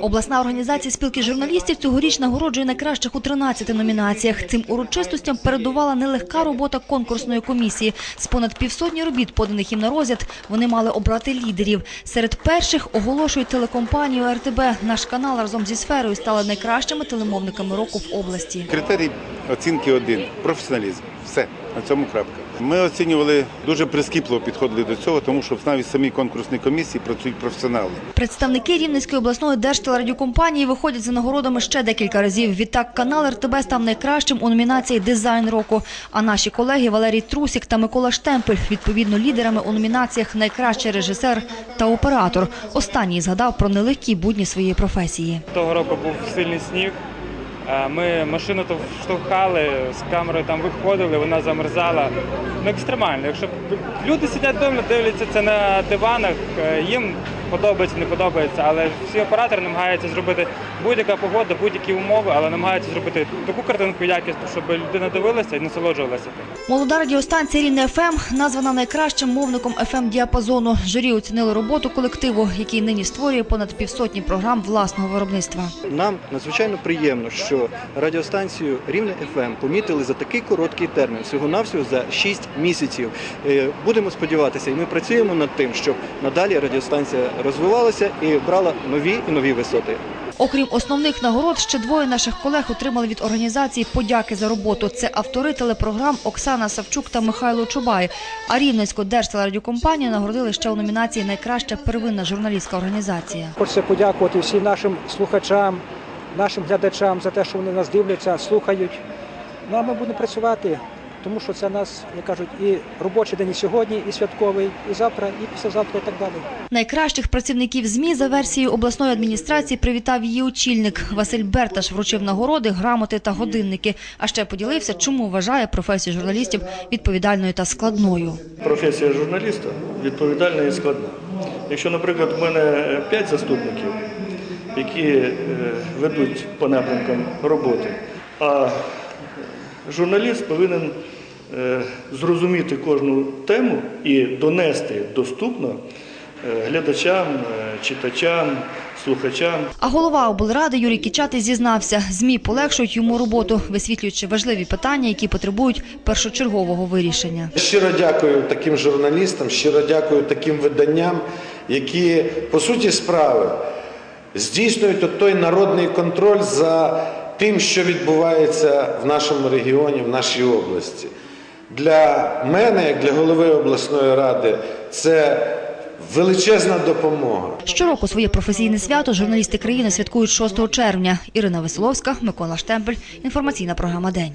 Обласна організація спілки журналістів цьогоріч нагороджує найкращих у 13 номінаціях. Цим урочистостям передувала нелегка робота конкурсної комісії. З понад півсотні робіт, поданих їм на розгляд, вони мали обрати лідерів. Серед перших оголошують телекомпанію РТБ. Наш канал разом зі сферою стали найкращими телемовниками року в області. Критерій оцінки один професіоналізм. Все на цьому крапка. Ми оцінювали дуже прискіпливо підходили до цього, тому що навіть в самій конкурсній комісії працюють професіонали. Представники Рівненської обласної держтелерадіокомпанії виходять за нагородами ще декілька разів. Відтак канал РТБ став найкращим у номінації Дизайн року. А наші колеги Валерій Трусік та Микола Штемпель відповідно лідерами у номінаціях Найкращий режисер та оператор. Останній згадав про нелегкі будні своєї професії. Того року був сильний сніг. Е, Ми машину то штовхали, з камерою там виходили, вона замерзала. Ну, екстремально. Якщо люди сидять вдома, дивляться це на диванах, е, їм подобається, не подобається, але всі оператори намагаються зробити будь-яка погода, будь-які умови, але намагаються зробити таку картинку якісну, щоб людина дивилася і насолоджувалася. Молода радіостанція Рівне ФМ названа найкращим мовником ФМ діапазону. Журі оцінили роботу колективу, який нині створює понад півсотні програм власного виробництва. Нам надзвичайно приємно, що радіостанцію Рівне ФМ помітили за такий короткий термін, всього навсього за 6 місяців. Е, Будемо сподіватися, і ми працюємо над тим, щоб надалі радіостанція розвивалася і брала нові і нові висоти. Окрім основних нагород, ще двоє наших колег отримали від організації подяки за роботу. Це автори телепрограм Оксана Савчук та Михайло Чубай. А Рівненську держтелерадіокомпанію нагородили ще у номінації Найкраща первинна журналістська організація. Хочеться подякувати всім нашим слухачам, нашим глядачам за те, що вони нас дивляться, слухають. Ну а ми будемо працювати, тому що це нас, як кажуть, і робочий день і сьогодні, і святковий, і завтра, і післязавтра, і так далі. Найкращих працівників ЗМІ за версією обласної адміністрації привітав її очільник. Василь Берташ вручив нагороди, грамоти та годинники. А ще поділився, чому вважає професію журналістів відповідальною та складною. професія журналіста відповідальна і складна. Якщо, наприклад, в мене 5 заступників, які е, ведуть по напрямкам роботи, а журналіст повинен зрозуміти кожну тему і донести доступно е, глядачам, е, читачам, слухачам. А голова облради Юрій Кічатий зізнався, ЗМІ полегшують йому роботу, висвітлюючи важливі питання, які потребують першочергового вирішення. Щиро дякую таким журналістам, щиро дякую таким виданням, які по суті справи здійснюють той народний контроль за тим, що відбувається в нашому регіоні, в нашій області. Для мене, як для голови обласної ради, це величезна допомога. Щороку своє професійне свято журналісти країни святкують 6 червня. Ірина Веселовська, Микола Штемпель. Інформаційна програма День.